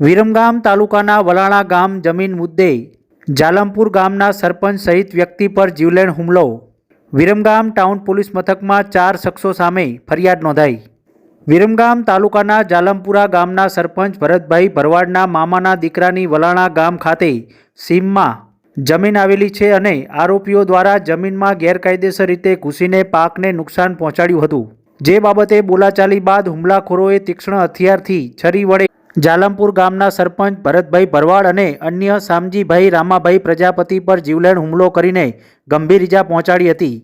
વિરમગામ તાલુકાના વલાણા ગામ જમીન મુદ્દે જાલમપુર ગામના સરપંચ સહિત વ્યક્તિ પર જીવલેણ હુમલો. વિરમગામ ટાઉન પોલીસ મથકમાં ચાર શખ્સો સામે ફરિયાદ નોંધાઈ. વિરમગામ તાલુકાના જાલમપુરા ગામના સરપંચ ભરતભાઈ ભરવાડના મામાના દીકરાની વલાણા ગામ ખાતે સીમમાં જમીન આવેલી છે અને આરોપીઓ દ્વારા જમીનમાં ગેરકાયદેસર રીતે ઘૂસીને પાકને નુકસાન પહોંચાડ્યું હતું. જે બાબતે બોલાચાલી બાદ હુમલાખોરોએ તીક્ષ્ણ હથિયારથી છરી વડે જાલમપુર ગામના સરપંચ ભરતભાઈ ભરવાડ અને અન્ય સામજીભાઈ રામાભાઈ પ્રજાપતિ પર જીવલેણ હુમલો કરીને ગંભીર ઈજા પહોંચાડી હતી.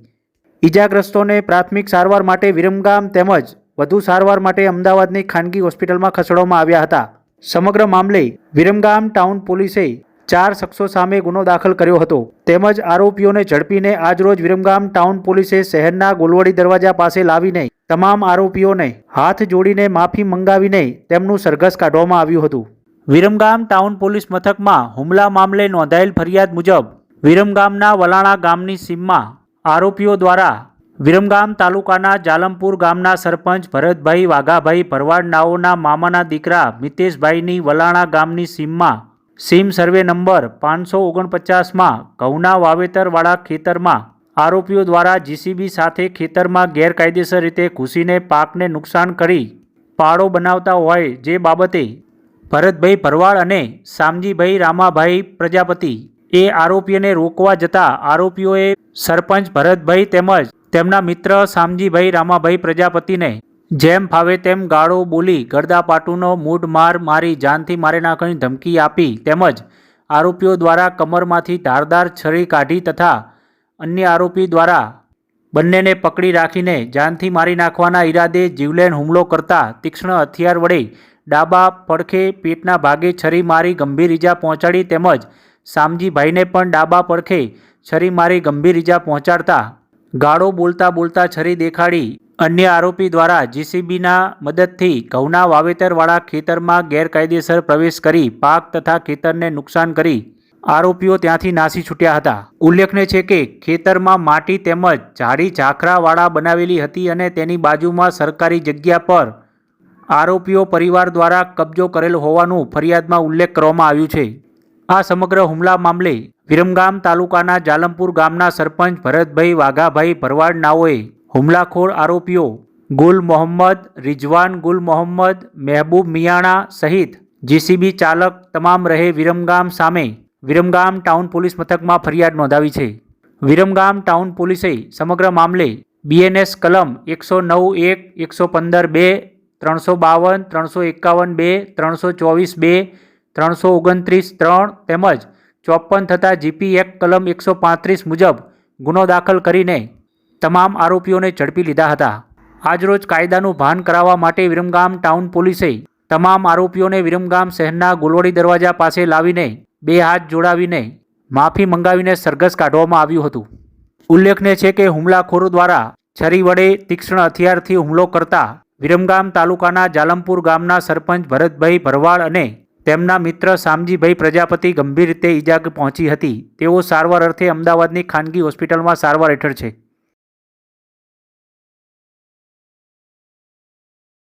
ઈજાગ્રસ્તોને પ્રાથમિક સારવાર માટે વિરમગામ તેમજ વધુ સારવાર માટે અમદાવાદની ખાનગી હોસ્પિટલમાં ખસેડવામાં આવ્યા હતા. સમગ્ર મામલે વિરમગામ ટાઉન પોલીસે ચાર શખ્સો સામે ગુનો દાખલ કર્યો હતો. તેમજ આરોપીઓને ઝડપીને આજરોજ વિરમગામ ટાઉન પોલીસે શહેરના ગોલવડી દરવાજા પાસે લાવીને તમામ આરોપીઓને હાથ જોડીને માફી મંગાવીને તેમનું સરઘસ કાઢવામાં આવ્યું હતું. વિરમગામ ટાઉન પોલીસ મથકમાં હુમલા મામલે નોંધાયેલ ફરિયાદ મુજબ વિરમગામના વલાણા ગામની સીમમાં આરોપીઓ દ્વારા વિરમગામ તાલુકાના જાલમપુર ગામના સરપંચ ભરતભાઈ વાઘાભાઈ ભરવાડનાઓના મામાના દીકરા મિતેશભાઈની વલાણા ગામની સીમમાં સીમ સર્વે નંબર પાંચસો ઓગણપચાસમાં ઘઉંના વાવેતરવાળા ખેતરમાં આરોપીઓ દ્વારા જીસીબી સાથે ખેતરમાં ગેરકાયદેસર રીતે ઘૂસીને પાકને નુકસાન કરી પાળો બનાવતા હોય જે બાબતે ભરતભાઈ ભરવાડ અને શામજીભાઈ રામાભાઈ પ્રજાપતિ એ આરોપીઓને રોકવા જતા આરોપીઓએ સરપંચ ભરતભાઈ તેમજ તેમના મિત્ર શામજીભાઈ રામાભાઈ પ્રજાપતિને જેમ ફાવે તેમ ગાળો બોલી ગરદાપાટુનો મૂઢ માર મારી જાનથી મારી નાખવાની ધમકી આપી તેમજ આરોપીઓ દ્વારા કમરમાંથી ધારદાર છરી કાઢી તથા અન્ય આરોપી દ્વારા બંનેને પકડી રાખીને જાનથી મારી નાખવાના ઈરાદે જીવલેણ હુમલો કરતા તીક્ષ્ણ હથિયાર વડે ડાબા પડખે પેટના ભાગે છરી મારી ગંભીર ઈજા પહોંચાડી તેમજ શામજીભાઈને પણ ડાબા પડખે છરી મારી ગંભીર ઈજા પહોંચાડતા ગાળો બોલતા બોલતા છરી દેખાડી અન્ય આરોપી દ્વારા જીસીબીના મદદથી ઘઉંના વાવેતરવાળા ખેતરમાં ગેરકાયદેસર પ્રવેશ કરી પાક તથા ખેતરને નુકસાન કરી આરોપીઓ ત્યાંથી નાસી છૂટ્યા હતા. ઉલ્લેખનીય છે કે ખેતરમાં માટી તેમજ ઝાડી ઝાખરાવાળા બનાવેલી હતી અને તેની બાજુમાં સરકારી જગ્યા પર આરોપીઓ પરિવાર દ્વારા કબજો કરેલ હોવાનું ફરિયાદમાં ઉલ્લેખ કરવામાં આવ્યું છે. આ સમગ્ર હુમલા મામલે વિરમગામ તાલુકાના જાલમપુર ગામના સરપંચ ભરતભાઈ વાઘાભાઈ ભરવાડ નાઓએ હુમલાખોર આરોપીઓ ગુલ મોહમ્મદ રિઝવાન ગુલ મોહમ્મદ, મહેબૂબ મિયાણા સહિત જીસીબી ચાલક તમામ રહે વિરમગામ સામે વિરમગામ ટાઉન પોલીસ મથકમાં ફરિયાદ નોંધાવી છે. વિરમગામ ટાઉન પોલીસે સમગ્ર મામલે બીએનએસ કલમ એકસો નવ એક, એકસો પંદર બે, ત્રણસો બાવન, ત્રણસો એકાવન બે, ત્રણસો ચોવીસ બે, ત્રણસો ઓગણત્રીસ ત્રણ તેમજ ચોપન થતાં જીપી એક કલમ એકસો પાંત્રીસ મુજબ ગુનો દાખલ કરીને તમામ આરોપીઓને ઝડપી લીધા હતા. આજરોજ કાયદાનું ભાન કરાવવા માટે વિરમગામ ટાઉન પોલીસે તમામ આરોપીઓને વિરમગામ શહેરના ગોલવડી દરવાજા પાસે લાવીને બે હાથ જોડાવીને માફી મંગાવીને સરઘસ કાઢવામાં આવ્યું હતું. ઉલ્લેખનીય છે કે હુમલાખોરો દ્વારા છરી વડે તીક્ષ્ણ હથિયારથી હુમલો કરતા વિરમગામ તાલુકાના જાલમપુર ગામના સરપંચ ભરતભાઈ ભરવાડ અને તેમના મિત્ર શામજીભાઈ પ્રજાપતિ ગંભીર રીતે ઈજા પહોંચી હતી. તેઓ સારવાર અર્થે અમદાવાદની ખાનગી હોસ્પિટલમાં સારવાર હેઠળ છે.